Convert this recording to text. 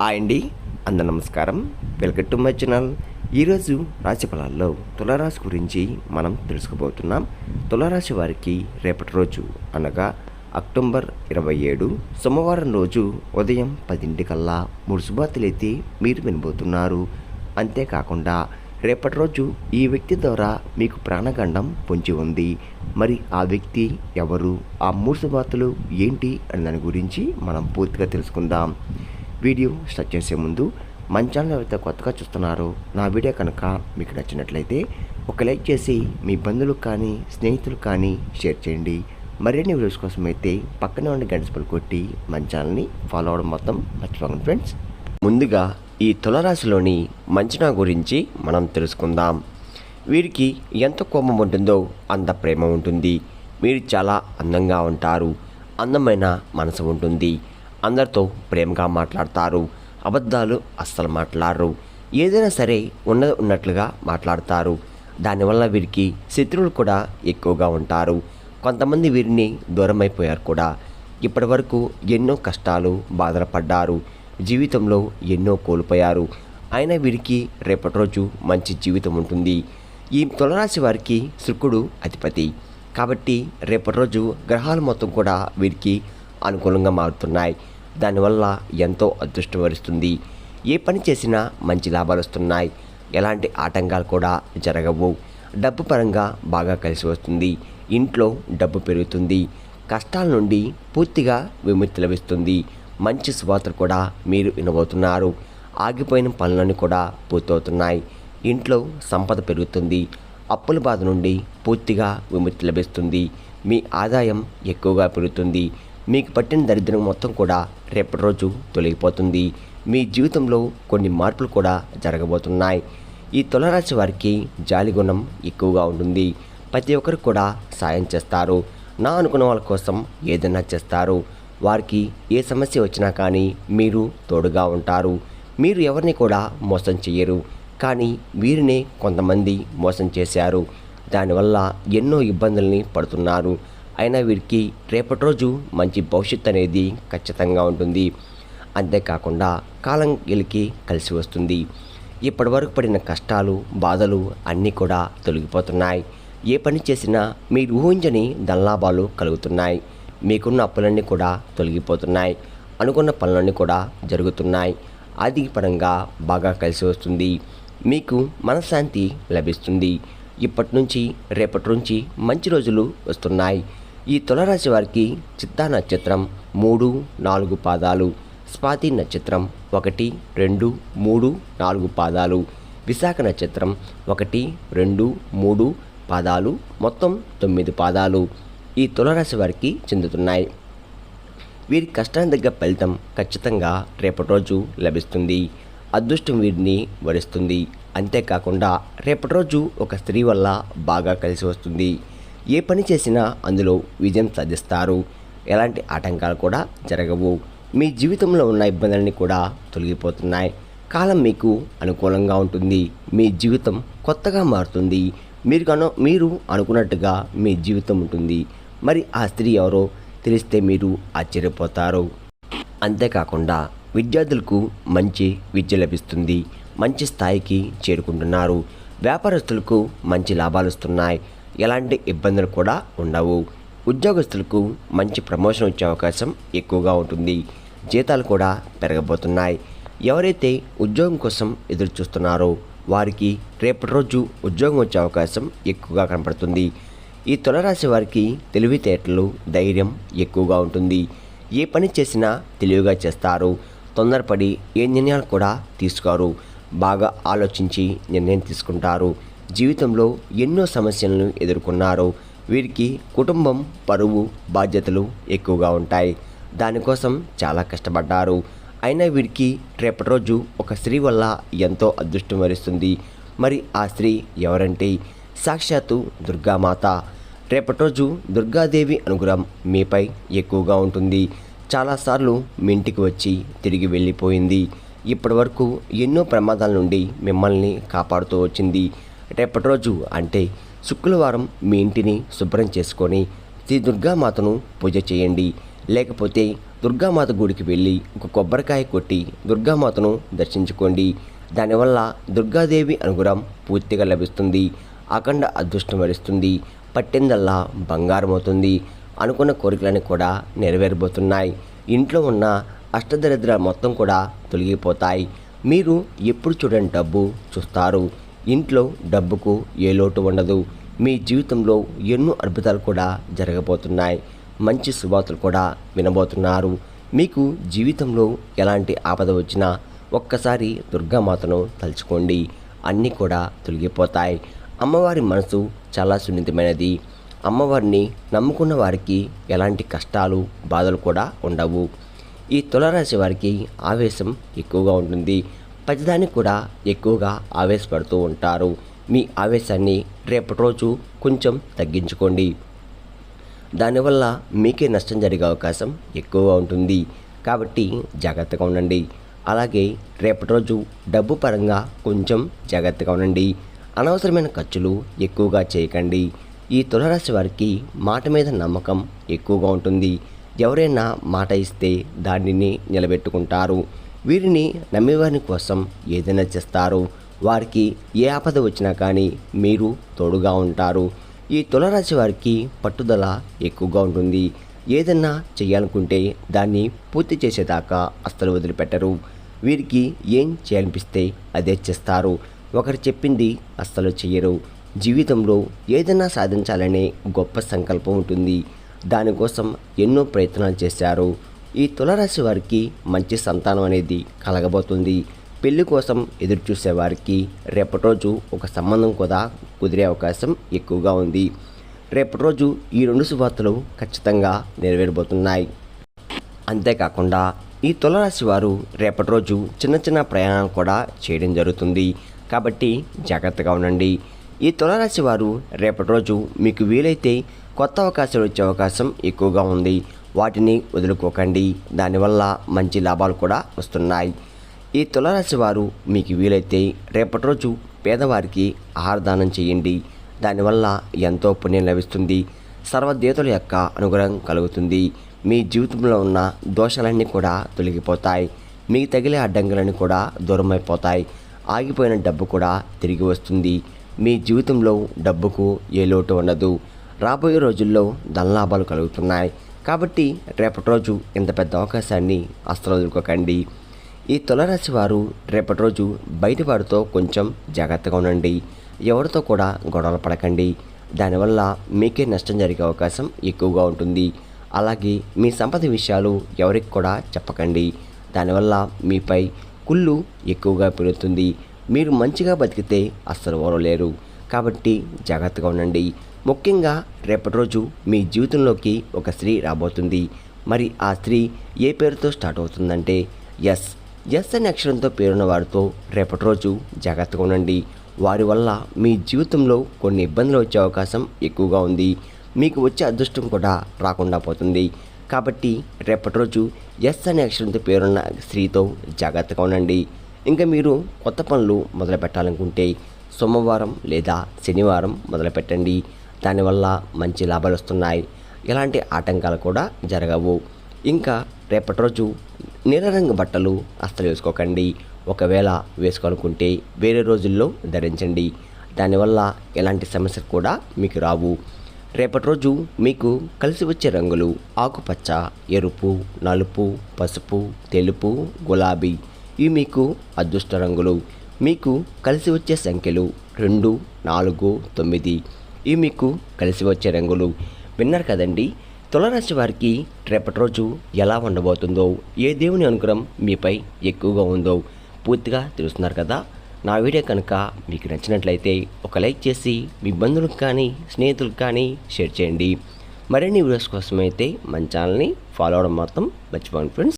అండి. అంద నమస్కారం. Welcome to my channel. ఈరోజు రాశి ఫలాల్లో తులారాశి గురించి మనం తెలుసుకోబోతున్నాం. తులారాశి వారికి రేపటి రోజు అనగా అక్టోబర్ ఇరవై ఏడు సోమవారం రోజు ఉదయం పదింటికల్లా మూడు శుభార్తలైతే మీరు వినబోతున్నారు. అంతేకాకుండా రేపటి రోజు ఈ వ్యక్తి ద్వారా మీకు ప్రాణగండం పొంచి ఉంది. మరి ఆ వ్యక్తి ఎవరు? ఆ మూడు శుభార్తలు ఏంటి? అని దాని గురించి మనం పూర్తిగా తెలుసుకుందాం. వీడియో స్టార్ట్ చేసే ముందు మన ఛానల్ ఎవరైతే కొత్తగా చూస్తున్నారో నా వీడియో కనుక మీకు నచ్చినట్లయితే ఒక లైక్ చేసి మీ బంధువులకు కానీ స్నేహితులకు కానీ షేర్ చేయండి. మరిన్ని వీడియోస్ కోసం అయితే పక్కనే ఉండే గంట స్పల్ కొట్టి మన ఛానల్ని ఫాలో అవడం మొత్తం మర్చిపోకండి ఫ్రెండ్స్ ముందుగా ఈ తులరాశిలోని మంచనా గురించి మనం తెలుసుకుందాం. వీరికి ఎంత కోపం ఉంటుందో అంత ప్రేమ ఉంటుంది. మీరు చాలా అందంగా ఉంటారు. అందమైన మనసు ఉంటుంది. అందరితో ప్రేమగా మాట్లాడతారు. అబద్ధాలు అస్సలు మాట్లాడరు. ఏదైనా సరే ఉన్నది ఉన్నట్లుగా మాట్లాడతారు. దానివల్ల వీరికి శత్రువులు కూడా ఎక్కువగా ఉంటారు. కొంతమంది వీరిని దూరం అయిపోయారు కూడా. ఇప్పటి వరకు ఎన్నో కష్టాలు బాధలు పడ్డారు జీవితంలో ఎన్నో కోల్పోయారు. అయినా వీరికి రేపటి రోజు మంచి జీవితం ఉంటుంది. ఈ తులరాశి వారికి శుక్రుడు అధిపతి. కాబట్టి రేపటి రోజు గ్రహాలు మొత్తం కూడా వీరికి అనుకూలంగా మారుతున్నాయి. దానివల్ల ఎంతో అదృష్టం వరుస్తుంది. ఏ పని చేసినా మంచి లాభాలు వస్తున్నాయి. ఎలాంటి ఆటంకాలు కూడా జరగవు. డబ్బు పరంగా బాగా కలిసి వస్తుంది. ఇంట్లో డబ్బు పెరుగుతుంది. కష్టాల నుండి పూర్తిగా విముక్తి లభిస్తుంది. మంచి శుభార్తలు కూడా మీరు వినబోతున్నారు. ఆగిపోయిన పనులన్నీ కూడా పూర్తవుతున్నాయి. ఇంట్లో సంపద పెరుగుతుంది. అప్పుల బాధ నుండి పూర్తిగా విముక్తి లభిస్తుంది. మీ ఆదాయం ఎక్కువగా పెరుగుతుంది. మీకు పట్టిన దరిద్రం మొత్తం కూడా రేపటి రోజు తొలగిపోతుంది. మీ జీవితంలో కొన్ని మార్పులు కూడా జరగబోతున్నాయి. ఈ తులరాశి వారికి జాలి గుణం ఎక్కువగా ఉంటుంది. ప్రతి ఒక్కరు కూడా సాయం చేస్తారు. నా అనుకున్న వాళ్ళ కోసం ఏదైనా చేస్తారు. వారికి ఏ సమస్య వచ్చినా కానీ మీరు తోడుగా ఉంటారు. మీరు ఎవరిని కూడా మోసం చేయరు కానీ వీరినే కొంతమంది మోసం చేశారు. దానివల్ల ఎన్నో ఇబ్బందుల్ని పడుతున్నారు. అయినా వీరికి రేపటి రోజు మంచి భవిష్యత్తు అనేది ఖచ్చితంగా ఉంటుంది. అంతేకాకుండా కాలం గెలికి కలిసి వస్తుంది. ఇప్పటి వరకు పడిన కష్టాలు బాధలు అన్నీ కూడా తొలగిపోతున్నాయి. ఏ పని చేసినా మీరు ఊహించని దల్లాభాలు కలుగుతున్నాయి. మీకున్న అప్పులన్నీ కూడా తొలగిపోతున్నాయి. అనుకున్న పనులన్నీ కూడా జరుగుతున్నాయి. ఆర్థిక పరంగా బాగా కలిసి వస్తుంది. మీకు మనశ్శాంతి లభిస్తుంది. ఇప్పటి నుంచి రేపటి నుంచి మంచి రోజులు వస్తున్నాయి. ఈ తులరాశి వారికి చిత్తా నక్షత్రం మూడు నాలుగు పాదాలు స్వాతి నక్షత్రం ఒకటి రెండు మూడు నాలుగు పాదాలు విశాఖ నక్షత్రం ఒకటి రెండు మూడు పాదాలు మొత్తం తొమ్మిది పాదాలు ఈ తులరాశి వారికి చెందుతున్నాయి. వీరి కష్టానికి తగ్గ ఫలితం ఖచ్చితంగా రేపటి రోజు లభిస్తుంది. అదృష్టం వీరిని వరిస్తుంది. అంతేకాకుండా రేపటి రోజు ఒక స్త్రీ వల్ల బాగా కలిసి వస్తుంది. ఏ పని చేసినా అందులో విజయం సాధిస్తారు. ఎలాంటి ఆటంకాలు కూడా జరగవు. మీ జీవితంలో ఉన్న ఇబ్బందులన్నీ కూడా తొలగిపోతున్నాయి. కాలం మీకు అనుకూలంగా ఉంటుంది. మీ జీవితం కొత్తగా మారుతుంది. మీరు కను మీరు అనుకున్నట్టుగా మీ జీవితం ఉంటుంది. మరి ఆ స్త్రీ ఎవరో తెలిస్తే మీరు ఆశ్చర్యపోతారు. అంతేకాకుండా విద్యార్థులకు మంచి విద్య లభిస్తుంది. మంచి స్థాయికి చేరుకుంటున్నారు. వ్యాపారస్తులకు మంచి లాభాలు వస్తున్నాయి. ఎలాంటి ఇబ్బందులు కూడా ఉండవు. ఉద్యోగస్తులకు మంచి ప్రమోషన్ వచ్చే అవకాశం ఎక్కువగా ఉంటుంది. జీతాలు కూడా పెరగబోతున్నాయి. ఎవరైతే ఉద్యోగం కోసం ఎదురు చూస్తున్నారో వారికి రేపటి రోజు ఉద్యోగం వచ్చే అవకాశం ఎక్కువగా కనపడుతుంది. ఈ తులరాశి వారికి తెలివితేటలు ధైర్యం ఎక్కువగా ఉంటుంది. ఏ పని చేసినా తెలివిగా చేస్తారు. తొందరపడి ఏ నిర్ణయాలు కూడా తీసుకోరు. బాగా ఆలోచించి నిర్ణయం తీసుకుంటారు. జీవితంలో ఎన్నో సమస్యలను ఎదుర్కొన్నారు వీరికి కుటుంబం పరువు బాధ్యతలు ఎక్కువగా ఉంటాయి. దానికోసం చాలా కష్టపడ్డారు. అయినా వీరికి రేపటి రోజు ఒక స్త్రీ వల్ల ఎంతో అదృష్టం వరిస్తుంది. మరి ఆ స్త్రీ ఎవరంటే? సాక్షాత్తు దుర్గామాత. రేపటి రోజు దుర్గాదేవి అనుగ్రహం మీపై ఎక్కువగా ఉంటుంది. చాలాసార్లు మీ ఇంటికి వచ్చి తిరిగి వెళ్ళిపోయింది. ఇప్పటివరకు ఎన్నో ప్రమాదాల నుండి మిమ్మల్ని కాపాడుతూ వచ్చింది. రేపటి రోజు? అంటే శుక్రవారం మీ ఇంటిని శుభ్రం చేసుకొని శ్రీ దుర్గామాతను పూజ చేయండి. లేకపోతే దుర్గామాత గుడికి వెళ్ళి ఒక కొబ్బరికాయ కొట్టి దుర్గామాతను దర్శించుకోండి. దానివల్ల దుర్గాదేవి అనుగ్రహం పూర్తిగా లభిస్తుంది. అఖండ అదృష్టం వరిస్తుంది. పట్టిందల్లా బంగారం అవుతుంది అనుకున్న కోరికలన్నీ కూడా నెరవేరబోతున్నాయి. ఇంట్లో ఉన్న అష్టదరిద్ర మొత్తం కూడా తొలగిపోతాయి. మీరు ఎప్పుడు చూడని డబ్బు చూస్తారు. ఇంట్లో డబ్బుకు ఏ లోటు ఉండదు. మీ జీవితంలో ఎన్నో అద్భుతాలు కూడా జరగబోతున్నాయి. మంచి శుభార్తలు కూడా వినబోతున్నారు. మీకు జీవితంలో ఎలాంటి ఆపద వచ్చినా ఒక్కసారి దుర్గామాతను తలుచుకోండి. అన్నీ కూడా తొలగిపోతాయి. అమ్మవారి మనసు చాలా సున్నితమైనది. అమ్మవారిని నమ్ముకున్న వారికి ఎలాంటి కష్టాలు బాధలు కూడా ఉండవు. ఈ తులరాశి వారికి ఆవేశం ఎక్కువగా ఉంటుంది. ప్రతిదానికి కూడా ఎక్కువగా ఆవేశపడుతూ ఉంటారు. మీ ఆవేశాన్ని రేపటి రోజు కొంచెం తగ్గించుకోండి. దానివల్ల మీకే నష్టం జరిగే అవకాశం ఎక్కువగా ఉంటుంది. కాబట్టి జాగ్రత్తగా ఉండండి. అలాగే రేపటి రోజు డబ్బు పరంగా కొంచెం జాగ్రత్తగా ఉండండి. అనవసరమైన ఖర్చులు ఎక్కువగా చేయకండి. ఈ తులరాశి వారికి మాట మీద నమ్మకం ఎక్కువగా ఉంటుంది. ఎవరైనా మాట ఇస్తే దానిని నిలబెట్టుకుంటారు. వీరిని నమ్మేవారి కోసం ఏదైనా చేస్తారు. వారికి ఏ ఆపద వచ్చినా కానీ మీరు తోడుగా ఉంటారు. ఈ తులరాశి వారికి పట్టుదల ఎక్కువగా ఉంటుంది. ఏదన్నా చేయాలనుకుంటే దాన్ని పూర్తి చేసేదాకా అస్సలు వదిలిపెట్టరు. వీరికి ఏం చేయాలనిపిస్తే అదే చేస్తారు. ఒకరు చెప్పింది అస్సలు చెయ్యరు. జీవితంలో ఏదైనా సాధించాలనే గొప్ప సంకల్పం ఉంటుంది. దానికోసం ఎన్నో ప్రయత్నాలు చేశారు. ఈ తులరాశి వారికి మంచి సంతానం అనేది కలగబోతుంది. పెళ్ళి కోసం ఎదురు చూసే వారికి రేపటి రోజు ఒక సంబంధం కూడా కుదిరే అవకాశం ఎక్కువగా ఉంది. రేపటి రోజు ఈ రెండు శుభార్తలు ఖచ్చితంగా నెరవేరబోతున్నాయి. అంతేకాకుండా ఈ తులరాశి వారు రేపటి రోజు చిన్న చిన్న ప్రయాణాలు కూడా చేయడం జరుగుతుంది. కాబట్టి జాగ్రత్తగా ఉండండి. ఈ తులరాశి వారు రేపటి రోజు మీకు వీలైతే కొత్త అవకాశాలు వచ్చే అవకాశం ఎక్కువగా ఉంది. వాటిని వదులుకోకండి. దానివల్ల మంచి లాభాలు కూడా వస్తున్నాయి. ఈ తులరాశి వారు మీకు వీలైతే రేపటి రోజు పేదవారికి ఆహారదానం చేయండి. దానివల్ల ఎంతో పుణ్యం లభిస్తుంది. సర్వదేవతల యొక్క అనుగ్రహం కలుగుతుంది. మీ జీవితంలో ఉన్న దోషాలన్నీ కూడా తొలగిపోతాయి. మీకు తగిలే అడ్డంకులన్నీ కూడా దూరమైపోతాయి. ఆగిపోయిన డబ్బు కూడా తిరిగి వస్తుంది. మీ జీవితంలో డబ్బుకు ఏ లోటు ఉండదు. రాబోయే రోజుల్లో ధనలాభాలు కలుగుతున్నాయి. కాబట్టి రేపటి రోజు ఇంత పెద్ద అవకాశాన్ని అస్సలు వదులుకోకండి ఈ తులరాశి వారు రేపటి రోజు బయట వారితో కొంచెం జాగ్రత్తగా ఉండండి. ఎవరితో కూడా గొడవలు పడకండి. దానివల్ల మీకే నష్టం జరిగే అవకాశం ఎక్కువగా ఉంటుంది. అలాగే మీ సంపద విషయాలు ఎవరికి కూడా చెప్పకండి. దానివల్ల మీపై కుళ్ళు ఎక్కువగా పెరుగుతుంది. మీరు మంచిగా బతికితే అస్సలు ఓరలేరు కాబట్టి జాగ్రత్తగా ఉండండి. ముఖ్యంగా రేపటి రోజు మీ జీవితంలోకి ఒక స్త్రీ రాబోతుంది. మరి ఆ స్త్రీ ఏ పేరుతో స్టార్ట్ అవుతుందంటే ఎస్. ఎస్ అనే అక్షరంతో పేరున్న వారితో రేపటి రోజు జాగ్రత్తగా ఉండండి. వారి వల్ల మీ జీవితంలో కొన్ని ఇబ్బందులు వచ్చే అవకాశం ఎక్కువగా ఉంది. మీకు వచ్చే అదృష్టం కూడా రాకుండా పోతుంది. కాబట్టి రేపటి రోజు ఎస్ అనే అక్షరంతో పేరున్న స్త్రీతో జాగ్రత్తగా ఉండండి. ఇంకా మీరు కొత్త పనులు మొదలు పెట్టాలనుకుంటే సోమవారం లేదా శనివారం మొదలుపెట్టండి. దానివల్ల మంచి లాభాలు వస్తున్నాయి. ఎలాంటి ఆటంకాలు కూడా జరగవు. ఇంకా రేపటి రోజు నీలరంగు బట్టలు అస్సలు వేసుకోకండి. ఒకవేళ వేసుకోనుకుంటే వేరే రోజుల్లో ధరించండి. దానివల్ల ఎలాంటి సమస్యలు కూడా మీకు రావు. రేపటి రోజు మీకు కలిసి వచ్చే రంగులు ఆకుపచ్చ ఎరుపు నలుపు పసుపు తెలుపు గులాబీ ఇవి మీకు అదృష్ట రంగులు. మీకు కలిసి వచ్చే సంఖ్యలు రెండు నాలుగు తొమ్మిది. ఇవి మీకు కలిసి వచ్చే రంగులు. విన్నారు కదండి తులరాశి వారికి రేపటి రోజు ఎలా ఉండబోతుందో ఏ దేవుని అనుగ్రహం మీపై ఎక్కువగా ఉందో పూర్తిగా తెలుస్తున్నారు కదా. నా వీడియో కనుక మీకు నచ్చినట్లయితే ఒక లైక్ చేసి మీ బంధువులకు కానీ స్నేహితులకు కానీ షేర్ చేయండి. మరిన్ని వీడియోస్ కోసం అయితే మన ఛానల్ని ఫాలో అవడం మాత్రం మర్చిపోండి ఫ్రెండ్స్.